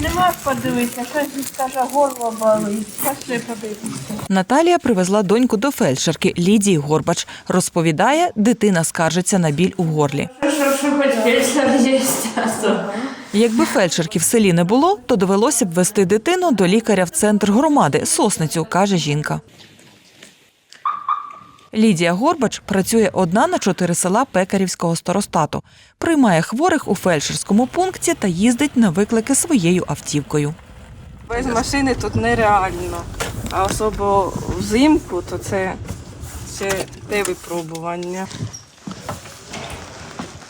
Нема подивитися, щось скаже, горло болить. Пошли подивитися. Наталія привезла доньку до фельдшерки Лідії Горбач. Розповідає, дитина скаржиться на біль у горлі. Що, що хоч фельдшер є. Якби фельдшерки в селі не було, то довелося б вести дитину до лікаря в центр громади Сосницю, каже жінка. Лідія Горбач працює одна на чотири села Пекарівського старостату. Приймає хворих у фельдшерському пункті та їздить на виклики своєю автівкою. Без машини тут нереально. А особливо взимку, то це ще те випробування.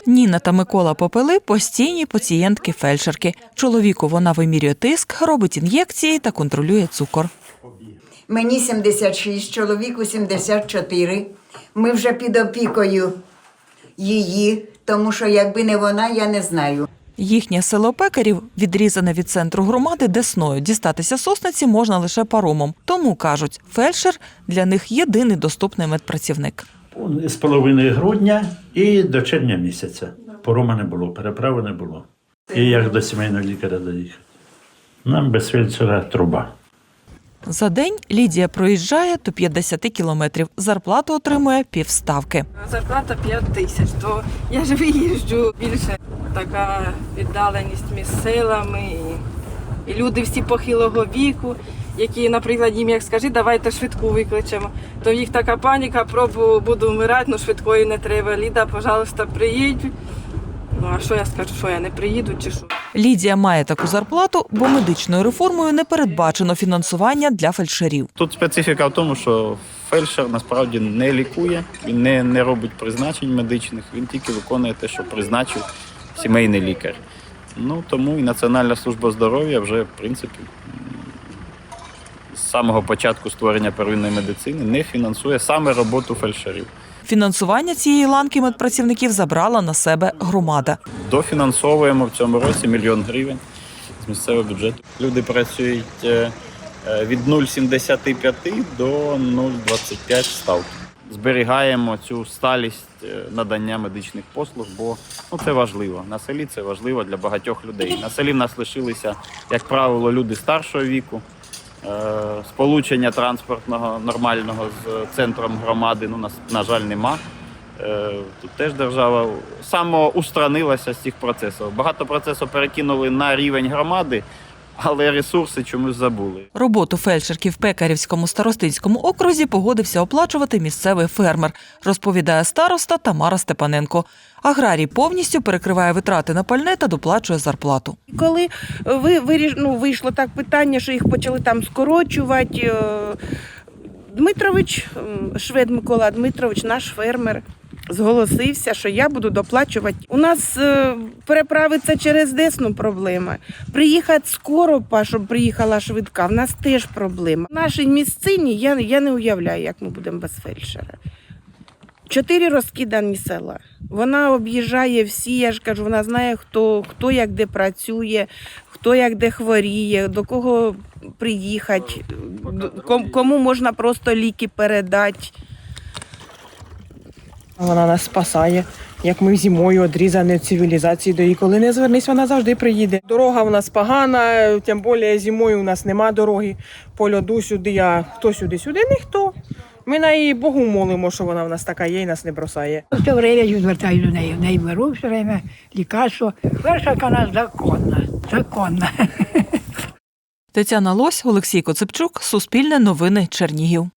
Ніна та Микола Попели постійні пацієнтки фельдшерки. Чоловіку вона вимірює тиск, робить ін'єкції та контролює цукор. Мені 76, чоловіку 74. Ми вже під опікою її, тому що якби не вона, я не знаю. Їхнє село Пекарів відрізане від центру громади Десною. Дістатися сосниці можна лише паромом. Тому кажуть, фельдшер для них єдиний доступний медпрацівник. З половини грудня і до червня місяця. Порома не було, переправи не було. І як до сімейного лікаря доїхати. Нам без фельдшера труба. За день Лідія проїжджає до 50 кілометрів. Зарплату отримує півставки. Зарплата 5 тисяч, то я ж виїжджу більше така віддаленість між селами. І, люди всі похилого віку, які, наприклад, їм як скажи, давайте швидку викличемо. То в їх така паніка, пробу буду вмирати, ну швидкої не треба. Ліда, пожалуйста, приїдь. Ну а що я скажу, що я не приїду чи що? Лідія має таку зарплату, бо медичною реформою не передбачено фінансування для фельдшерів. Тут специфіка в тому, що фельдшер насправді не лікує, він не, не робить призначень медичних, він тільки виконує те, що призначив сімейний лікар. Ну тому і Національна служба здоров'я вже, в принципі, з самого початку створення первинної медицини не фінансує саме роботу фельдшерів. Фінансування цієї ланки медпрацівників забрала на себе громада. Дофінансовуємо в цьому році мільйон гривень з місцевого бюджету. Люди працюють е, е, від 0,75 до 0,25 ставки. Зберігаємо цю сталість е, надання медичних послуг, бо ну, це важливо. На селі це важливо для багатьох людей. На селі в нас лишилися, як правило, люди старшого віку. Е, Сполучення транспортного нормального з центром громади, ну, нас, на жаль, нема. Е, Тут теж держава самоустранилася з цих процесів. Багато процесів перекинули на рівень громади, але ресурси чомусь забули. Роботу фельдшерки в Пекарівському старостинському окрузі погодився оплачувати місцевий фермер, розповідає староста Тамара Степаненко. Аграрій повністю перекриває витрати на пальне та доплачує зарплату. Коли ви, виріш, ну, вийшло так питання, що їх почали там скорочувати. е, Дмитрович, швед Микола Дмитрович, наш фермер, зголосився, що я буду доплачувати. У нас е, переправиться через Десну проблема. Приїхати скоро, щоб приїхала швидка, в нас теж проблема. В нашій місцині я, я не уявляю, як ми будемо без фельдшера. Чотири розкидані села. Вона об'їжджає всі, я ж кажу, вона знає, хто, хто як де працює, хто як де хворіє, до кого приїхати, кому можна просто ліки передати. Вона нас спасає. Як ми зимою одрізані від цивілізації, до її коли не звернись, вона завжди приїде. Дорога в нас погана, тим більше зимою у нас нема дороги по льоду сюди, а хто сюди? Сюди ніхто. Ми на її Богу молимо, що вона в нас така є і нас не бросає. Все время я звертаю до неї. В неї беру все время лікарство. Перша вона законна. Законна. Тетяна Лось, Олексій Коцепчук, Суспільне новини Чернігів.